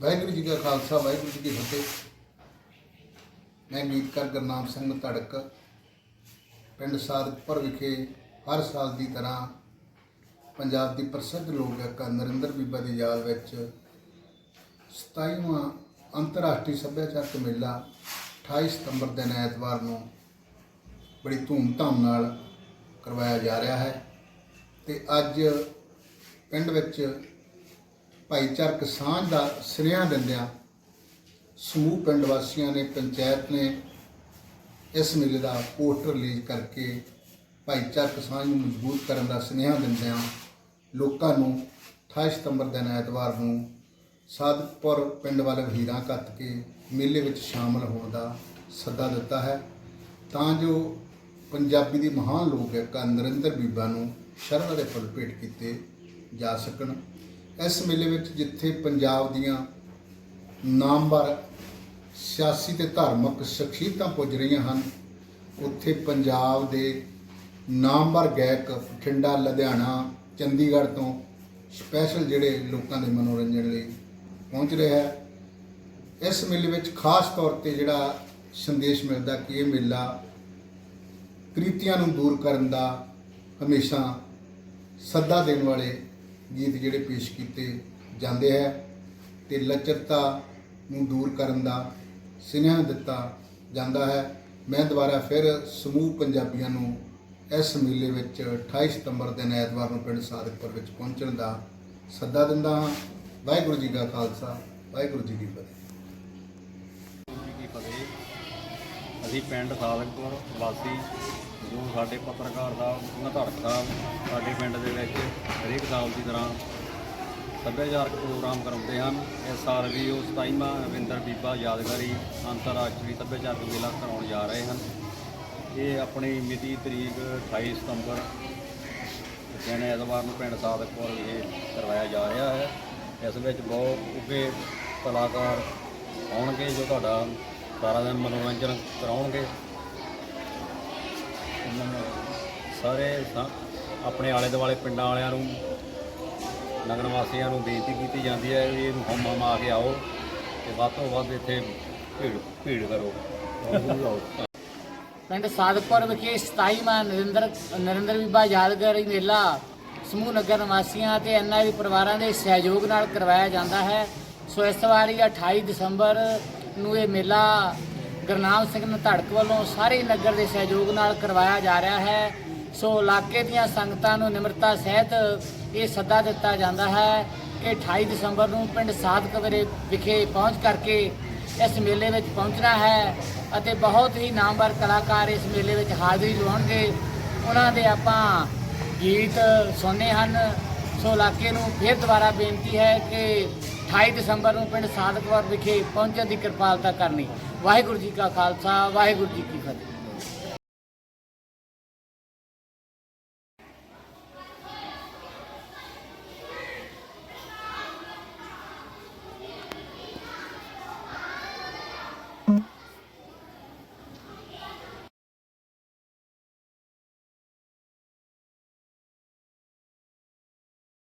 ਵਾਹਿਗੁਰੂ ਜੀ ਕਾ ਖਾਲਸਾ, ਵਾਹਿਗੁਰੂ ਜੀ ਕੀ ਫਤਿਹ। ਮੈਂ ਗੀਤਕਾਰ ਗੁਰਨਾਮ ਸਿੰਘ ਧੜਕ ਪਿੰਡ ਸਾਦਕਪੁਰ ਵਿਖੇ ਹਰ ਸਾਲ ਦੀ ਤਰ੍ਹਾਂ ਪੰਜਾਬ ਦੀ ਪ੍ਰਸਿੱਧ ਲੋਕ ਗਾਇਕਾ ਨਰਿੰਦਰ ਬੀਬਾ ਦੀ ਯਾਦ ਵਿੱਚ 27ਵਾਂ ਅੰਤਰਰਾਸ਼ਟਰੀ ਸੱਭਿਆਚਾਰਕ ਮੇਲਾ 28 ਸਤੰਬਰ ਦਿਨ ਐਤਵਾਰ ਨੂੰ ਬੜੀ ਧੂਮ-ਧਾਮ ਨਾਲ ਕਰਵਾਇਆ ਜਾ ਰਿਹਾ ਹੈ ਤੇ ਅੱਜ ਪਿੰਡ ਵਿੱਚ ਭਾਈਚਾਰਕ ਸਾਂਝ ਦਾ ਸੁਨੇਹਾ ਦਿੰਦਿਆਂ ਸਮੂਹ ਪਿੰਡ ਵਾਸੀਆਂ ਨੇ, ਪੰਚਾਇਤ ਨੇ ਇਸ ਮੇਲੇ ਦਾ ਪੋਸਟਰ ਰਿਲੀਜ਼ ਕਰਕੇ ਭਾਈਚਾਰਕ ਸਾਂਝ ਨੂੰ ਮਜ਼ਬੂਤ ਕਰਨ ਦਾ ਸੁਨੇਹਾ ਦਿੰਦਿਆਂ ਲੋਕਾਂ ਨੂੰ 28 ਸਤੰਬਰ ਦਿਨ ਐਤਵਾਰ ਨੂੰ ਸਾਦਕਪੁਰ ਪਿੰਡ ਵਾਲੇ ਵਹੀਰਾਂ ਕੱਤ ਕੇ ਮੇਲੇ ਵਿੱਚ ਸ਼ਾਮਲ ਹੋਣ ਦਾ ਸੱਦਾ ਦਿੱਤਾ ਹੈ। ਤਾਂ ਜੋ ਪੰਜਾਬੀ ਦੀ ਮਹਾਨ ਲੋਕ ਗਾਇਕਾ ਨਰਿੰਦਰ ਬੀਬਾ ਨੂੰ ਸ਼ਰਧਾ ਦੇ ਫੁੱਲ ਭੇਟ ਕੀਤੇ ਜਾ ਸਕਣ। ਇਸ ਮੇਲੇ ਵਿੱਚ ਜਿੱਥੇ ਪੰਜਾਬ ਦੀਆਂ ਨਾਮਵਰ ਸਿਆਸੀ ਤੇ ਧਾਰਮਿਕ ਸ਼ਖਸੀਅਤਾਂ ਪੁੱਜ ਰਹੀਆਂ ਹਨ, ਉੱਥੇ ਪੰਜਾਬ ਦੇ ਨਾਮਵਰ ਗਾਇਕ ਬਠਿੰਡਾ, ਲੁਧਿਆਣਾ, ਚੰਡੀਗੜ੍ਹ ਤੋਂ ਸਪੈਸ਼ਲ ਜਿਹੜੇ ਲੋਕਾਂ ਦੇ ਮਨੋਰੰਜਨ ਲਈ ਪਹੁੰਚ ਰਿਹਾ ਹੈ। ਇਸ ਮੇਲੇ ਵਿੱਚ ਖਾਸ ਤੌਰ ਤੇ ਜਿਹੜਾ ਸੰਦੇਸ਼ ਮਿਲਦਾ ਕਿ ਇਹ ਮੇਲਾ ਕ੍ਰਿਤੀਆਂ ਨੂੰ ਦੂਰ ਕਰਨ ਦਾ ਹਮੇਸ਼ਾ ਸੱਦਾ ਦੇਣ ਵਾਲੇ ਗੀਤ ਜਿਹੜੇ ਪੇਸ਼ ਕੀਤੇ ਜਾਂਦੇ ਹੈ ਤੇ ਲਚਰਤਾ ਨੂੰ ਦੂਰ ਕਰਨ ਦਾ ਸੁਨੇਹਾ ਦਿੱਤਾ ਜਾਂਦਾ ਹੈ। ਮੈਂ ਦੁਬਾਰਾ ਫਿਰ ਸਮੂਹ ਪੰਜਾਬੀਆਂ ਨੂੰ ਇਸ ਮੇਲੇ ਵਿੱਚ 28 ਸਤੰਬਰ ਦਿਨ ਐਤਵਾਰ ਨੂੰ ਪਿੰਡ ਸਾਦਕਪੁਰ ਵਿੱਚ ਪਹੁੰਚਣ ਦਾ ਸੱਦਾ ਦਿੰਦਾ ਹਾਂ। ਵਾਹਿਗੁਰੂ ਜੀ ਕਾ ਖਾਲਸਾ, ਵਾਹਿਗੁਰੂ ਜੀ ਕੀ ਫਤਿਹ ਜੀ ਕੀ ਫਤਿਹ ਅਸੀਂ ਪਿੰਡ ਸਾਦਕਪੁਰ, ਵਾਸੀ, ਜੋ ਸਾਡੇ ਪੱਤਰਕਾਰ ਦਾ ਨਧੜਕ ਸਾਹਿਬ, ਸਾਡੇ ਪਿੰਡ ਦੇ ਵਿੱਚ ਹਰੇਕ ਸਾਲ ਦੀ ਤਰ੍ਹਾਂ ਸੱਭਿਆਚਾਰਕ ਪ੍ਰੋਗਰਾਮ ਕਰਾਉਂਦੇ ਹਨ। ਇਸ ਸਾਲ ਵੀ ਉਹ 27ਵਾਂ ਰਵਿੰਦਰ ਬੀਬਾ ਯਾਦਗਾਰੀ ਅੰਤਰਰਾਸ਼ਟਰੀ ਸੱਭਿਆਚਾਰਕ ਮੇਲਾ ਕਰਾਉਣ ਜਾ ਰਹੇ ਹਨ। ਇਹ ਆਪਣੀ ਮਿਤੀ ਤਰੀਕ 28 ਸਤੰਬਰ, ਦਿਨ ਐਤਵਾਰ ਨੂੰ ਪਿੰਡ ਸਾਦਕਪੁਰ ਵਿਖੇ ਕਰਵਾਇਆ ਜਾ ਰਿਹਾ ਹੈ। ਇਸ ਵਿੱਚ ਬਹੁਤ ਉੱਘੇ ਕਲਾਕਾਰ ਆਉਣਗੇ ਜੋ ਤੁਹਾਡਾ ਸਾਰਾ ਦਿਨ ਮਨੋਰੰਜਨ ਕਰਾਉਣਗੇ। ਉਹਨਾਂ ਨੂੰ ਸਾਰੇ ਸਾ- ਆਪਣੇ ਆਲੇ ਦੁਆਲੇ ਪਿੰਡਾਂ ਵਾਲਿਆਂ ਨੂੰ, ਨਗਰ ਵਾਸੀਆਂ ਨੂੰ ਬੇਨਤੀ ਕੀਤੀ ਜਾਂਦੀ ਹੈ ਵੀ ਇਹਨੂੰ ਹਮ ਹਮ ਆ ਕੇ ਆਓ ਤੇ ਵੱਧ ਤੋਂ ਵੱਧ ਇੱਥੇ ਭੀੜ ਭੀੜ ਕਰੋ। ਪਿੰਡ ਸਾਦਕਪੁਰ ਵਿਖੇ 27ਵਾਂ ਨਰਿੰਦਰ ਨਰਿੰਦਰ ਬੀਬਾ ਯਾਦਗਾਰੀ ਮੇਲਾ ਸਮੂਹ ਨਗਰ ਨਿਵਾਸੀਆਂ ਤੇ ਐਨਆਈ ਪਰਿਵਾਰਾਂ ਦੇ ਸਹਿਯੋਗ ਨਾਲ ਕਰਵਾਇਆ ਜਾਂਦਾ ਹੈ। ਸੋ ਇਸ ਵਾਰੀ 28 ਦਸੰਬਰ ਨੂੰ ਇਹ ਮੇਲਾ ਗੁਰਨਾਮ ਸਿੰਘ ਧੜਕ ਵੱਲੋਂ ਸਾਰੇ ਨਗਰ ਦੇ ਸਹਿਯੋਗ ਨਾਲ ਕਰਵਾਇਆ ਜਾ ਰਿਹਾ ਹੈ। ਸੋ ਇਲਾਕੇ ਦੀਆਂ ਸੰਗਤਾਂ ਨੂੰ ਨਿਮਰਤਾ ਸਹਿਤ ਇਹ ਸੱਦਾ ਦਿੱਤਾ ਜਾਂਦਾ ਹੈ ਕਿ 28 ਦਸੰਬਰ ਨੂੰ ਪਿੰਡ ਸਾਦਕਪੁਰੇ ਵਿਖੇ ਪਹੁੰਚ ਕਰਕੇ ਇਸ ਮੇਲੇ ਵਿੱਚ ਪਹੁੰਚਣਾ ਹੈ ਅਤੇ ਬਹੁਤ ਹੀ ਨਾਮਵਰ ਕਲਾਕਾਰ ਇਸ ਮੇਲੇ ਵਿੱਚ ਹਾਜ਼ਰੀ ਲਵਾਉਣਗੇ। ਉਹਨਾਂ ਦੇ ਆਪਾਂ ਗੀਤ ਸੁਣਨੇ ਹਨ। ਸੋ ਇਲਾਕੇ ਨੂੰ ਫਿਰ ਦੁਬਾਰਾ ਬੇਨਤੀ ਹੈ ਕਿ 28 ਦਸੰਬਰ ਨੂੰ ਪਿੰਡ ਸਾਦਕਪੁਰ ਵਿਖੇ ਪਹੁੰਚਣ ਦੀ ਕਿਰਪਾਲਤਾ ਕਰਨੀ। ਵਾਹਿਗੁਰੂ ਜੀ ਕਾ ਖਾਲਸਾ, ਵਾਹਿਗੁਰੂ ਜੀ ਕੀ ਫਤਿਹ।